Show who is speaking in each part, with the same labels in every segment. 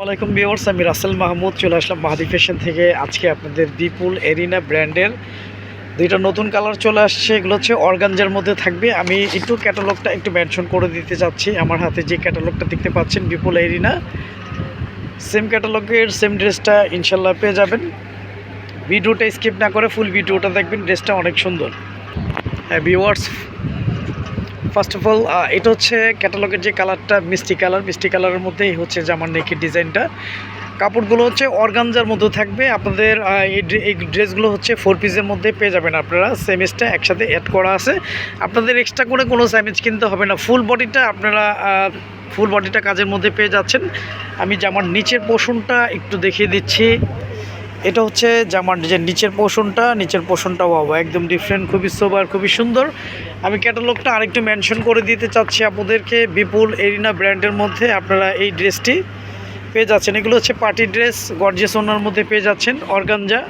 Speaker 1: ওয়ালাইকুম ভিউয়ার্স, আমি রাসেল মাহমুদ চলে আসলাম মাহাদি ফ্যাশন থেকে। আজকে আপনাদের বিপুল এরিনা ব্র্যান্ডের দুইটা নতুন কালার চলে আসছে, এগুলো হচ্ছে অর্গানজার মধ্যে থাকবে। আমি একটু ক্যাটালগটা একটু মেনশন করে দিতে চাচ্ছি। আমার হাতে যে ক্যাটালগটা দেখতে পাচ্ছেন বিপুল এরিনা, সেম ক্যাটালগের, সেম ড্রেসটা ইনশাল্লাহ পেয়ে যাবেন। ভিডিওটা স্কিপ না করে ফুল ভিডিওটা দেখবেন, ড্রেসটা অনেক সুন্দর। হ্যাঁ ভিউয়ার্স ফার্স্ট অফ অল এটা হচ্ছে ক্যাটালগের যে কালারটা মিষ্টি কালার মিষ্টি কালারের মধ্যেই হচ্ছে জামার নেকের ডিজাইনটা কাপড়গুলো হচ্ছে অর্গানজার মধ্যে থাকবে। আপনাদের এই ড্রেসগুলো হচ্ছে ফোর পিসের মধ্যে পেয়ে যাবেন আপনারা। সেমিসটা একসাথে অ্যাড করা আছে। আপনাদের এক্সট্রা করে কোনো স্যামিজ কিনতে হবে না। ফুল বডিটা আপনারা ফুল বডিটা কাজের মধ্যে পেয়ে যাচ্ছেন। আমি জামার নিচের পোষণটা একটু দেখিয়ে দিচ্ছি। এটা হচ্ছে জামার যে নিচের পোষণটা নিচের পোষণটা বাবা একদম ডিফারেন্ট খুবই সোবার খুবই সুন্দর। আমি ক্যাটালগটা আরেকটু মেনশন করে দিতে চাচ্ছি আপনাদেরকে বিপুল এরিনা ব্র্যান্ডের মধ্যে আপনারা এই ড্রেসটি পেয়ে যাচ্ছেন। এগুলো হচ্ছে পার্টি ড্রেস গর্জিয়াস ওনার মধ্যে পেয়ে যাচ্ছেন অর্গানজা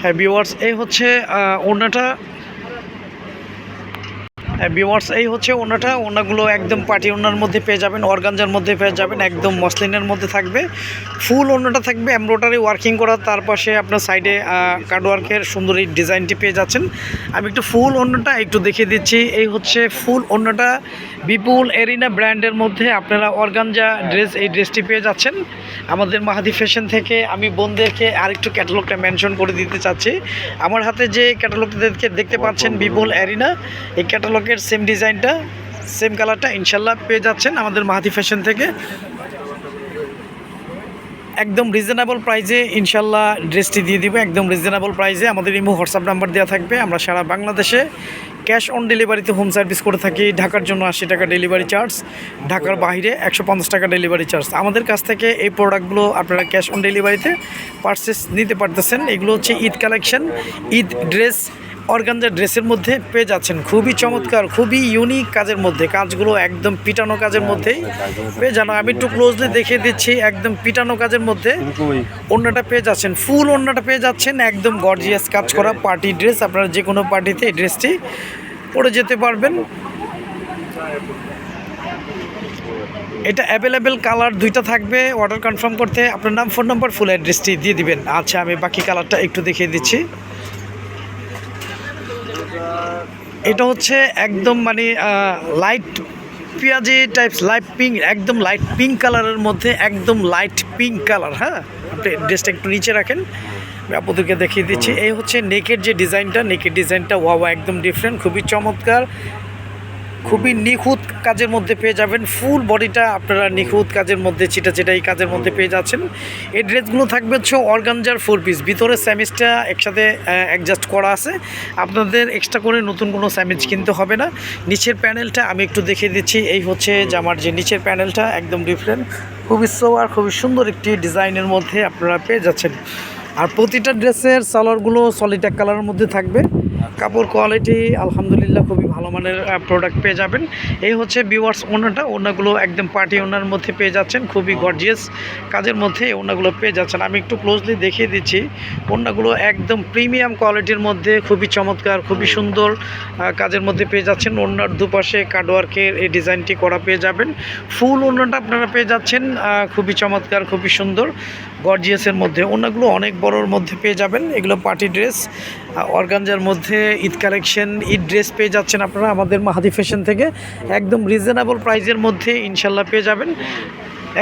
Speaker 1: হ্যাঁ ভিওয়ার্স এই হচ্ছে আহ, হ্যাঁ ভিওয়ার্স এই হচ্ছে ওনাটা। ওনাগুলো একদম পার্টি ওনার মধ্যে পেয়ে যাবেন, অর্গানজার মধ্যে পেয়ে যাবেন, একদম মসলিনের মধ্যে থাকবে। ফুল ওনাটা থাকবে, এমব্রয়ডারি ওয়ার্কিং করা, তার পাশে আপনার সাইডে কার্ড ওয়ার্কের সুন্দর এই ডিজাইনটি পেয়ে যাচ্ছেন। আমি একটু ফুল ওনাটা একটু দেখিয়ে দিচ্ছি। এই হচ্ছে ফুল ওনাটা, বিপুল এরিনা ব্র্যান্ডের মধ্যে আপনারা অর্গানজা ড্রেস, এই ড্রেসটি পেয়ে যাচ্ছেন। আমাদের মাহাদি ফ্যাশন থেকে আমি বোনদেরকে আরেকটু ক্যাটালগটা মেনশন করে দিতে চাচ্ছি। আমার হাতে যে ক্যাটালগটা দেখতে পাচ্ছেন বিপুল এরিনা, এই ক্যাটালগের সেম ডিজাইনটা সেম কালারটা ইনশাল্লাহ পেয়ে যাচ্ছেন আমাদের মাহাতি ফ্যাশন থেকে। একদম রিজনেবল প্রাইজে ইনশাল্লাহ ড্রেসটি দিয়ে দিব, একদম রিজনেবল প্রাইজে আমাদের ইমো হোয়াটসঅ্যাপ নাম্বার দেওয়া থাকবে। আমরা সারা বাংলাদেশে ক্যাশ অন ডেলিভারিতে হোম সার্ভিস করে থাকি। ঢাকার জন্য আশি টাকা ডেলিভারি চার্জ ঢাকার বাইরে একশো পঞ্চাশ টাকা ডেলিভারি চার্জ আমাদের কাছ থেকে এই প্রোডাক্টগুলো আপনারা ক্যাশ অন ডেলিভারিতে পারচেস নিতে পারতেছেন। এগুলো হচ্ছে ঈদ কালেকশন ঈদ ড্রেস অর্গানজার ড্রেসের মধ্যে পেয়ে যাচ্ছেন। খুবই চমৎকার, খুবই ইউনিক কাজের মধ্যে, কাজগুলো একদম পিটানো কাজের মধ্যেই পেয়ে জানো আমি একটু ক্লোজলি দেখিয়ে দিচ্ছি, একদম পিটানো কাজের মধ্যে। অন্যটা পেয়ে যাচ্ছেন ফুল অন্যটা পেয়ে যাচ্ছেন, একদম গর্জিয়াস কাজ করা পার্টি ড্রেস আপনারা যে কোনো পার্টিতে এই ড্রেসটি পরে যেতে পারবেন। এটা অ্যাভেলেবেল কালার দুইটা থাকবে অর্ডার কনফার্ম করতে আপনার নাম ফোন নাম্বার ফুল অ্যাড্রেসটি দিয়ে দিবেন। আচ্ছা আমি বাকি কালারটা একটু দেখিয়ে দিচ্ছি। এটা হচ্ছে একদম মানে লাইট পেঁয়াজি টাইপস লাইট পিঙ্ক একদম লাইট পিঙ্ক কালারের মধ্যে একদম লাইট পিঙ্ক কালার হ্যাঁ? আপনি ড্রেসটা একটু নিচে রাখেন। আমি আপনাদেরকে দেখিয়ে দিচ্ছি। এই হচ্ছে নেকের যে ডিজাইনটা নেকের ডিজাইনটা ওয়া একদম ডিফারেন্ট খুবই চমৎকার। খুবই নিখুঁত কাজের মধ্যে পেয়ে যাবেন। ফুল বডিটা আপনারা নিখুঁত কাজের মধ্যে চিটা এই কাজের মধ্যে পেয়ে যাচ্ছেন। এই ড্রেসগুলো থাকবে হচ্ছে অর্গানজার ফোর পিস ভিতরে স্যামিজটা একসাথে অ্যাডজাস্ট করা আছে। আপনাদের এক্সট্রা করে নতুন কোনো স্যামিজ কিনতে হবে না। নিচের প্যানেলটা আমি একটু দেখিয়ে দিচ্ছি। এই হচ্ছে জামার যে নিচের প্যানেলটা, একদম ডিফারেন্ট খুবই সোয়ার, খুবই সুন্দর একটি ডিজাইনের মধ্যে আপনারা পেয়ে যাচ্ছেন। আর প্রতিটা ড্রেসের সালোয়ারগুলো সলিড এক কালারের মধ্যে থাকবে। কাপড় কোয়ালিটি আলহামদুলিল্লাহ খুবই ভালো মানের প্রোডাক্ট পেয়ে যাবেন। এই হচ্ছে বিওয়ার্স ওনাটা ওনাগুলো একদম পার্টি ওনার মধ্যে পেয়ে যাচ্ছেন। খুবই গর্জিয়াস কাজের মধ্যে ওনাগুলো পেয়ে যাচ্ছেন। আমি একটু ক্লোজলি দেখিয়ে দিচ্ছি। ওনাগুলো একদম প্রিমিয়াম কোয়ালিটির মধ্যে খুবই চমৎকার, খুবই সুন্দর কাজের মধ্যে পেয়ে যাচ্ছেন। ওনার দুপাশে কার্ডওয়ার্কের এই ডিজাইনটি করা পেয়ে যাবেন। ফুল ওনাটা আপনারা পেয়ে যাচ্ছেন। খুবই চমৎকার, খুবই সুন্দর। গর্জিয়াসের মধ্যে। অন্যগুলো অনেক বড়োর মধ্যে পেয়ে যাবেন। এগুলো পার্টি ড্রেস। অর্গানজার মধ্যে ঈদ কালেকশন, ঈদ ড্রেস পেয়ে যাচ্ছেন আপনারা আমাদের মাহাদি ফ্যাশন থেকে। একদম রিজনেবল প্রাইজের মধ্যে ইনশাল্লাহ পেয়ে যাবেন।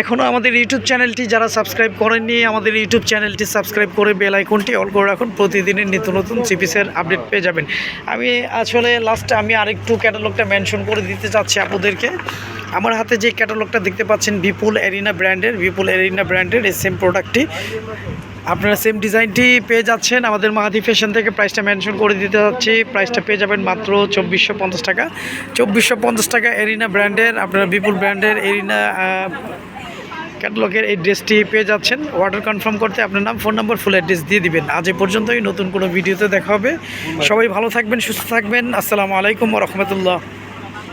Speaker 1: এখনও আমাদের ইউটিউব চ্যানেলটি যারা সাবস্ক্রাইব করেননি, আমাদের ইউটিউব চ্যানেলটি সাবস্ক্রাইব করে বেল আইকনটি অল করে রাখুন। প্রতিদিনের নিত্য নতুন সিপিসের আপডেট পেয়ে যাবেন। আমি আসলে লাস্টে আমি আরেকটু ক্যাটালগটা মেনশন করে দিতে চাচ্ছি আপনাদেরকে। আমার হাতে যে ক্যাটালগটা দেখতে পাচ্ছেন বিপুল এরিনা ব্র্যান্ডের বিপুল এরিনা ব্র্যান্ডের এই সেম প্রোডাক্টটি আপনারা সেম ডিজাইনটি পেয়ে যাচ্ছেন। আমাদের মাহাদি ফ্যাশন থেকে প্রাইসটা মেনশন করে দিতে যাচ্ছি। প্রাইসটা পেয়ে যাবেন মাত্র চব্বিশশো পঞ্চাশ টাকা। চব্বিশশো পঞ্চাশ টাকা এরিনা ব্র্যান্ডের আপনারা বিপুল ব্র্যান্ডের এরিনা ক্যাটালগের এই ড্রেসটি পেয়ে যাচ্ছেন। অর্ডার কনফার্ম করতে আপনার নাম ফোন নাম্বার ফুল অ্যাড্রেস দিয়ে দিবেন। আজ এ পর্যন্তই। নতুন কোনো ভিডিওতে দেখা হবে। সবাই ভালো থাকবেন, সুস্থ থাকবেন। আসসালামু আলাইকুম রহমতুল্লাহ।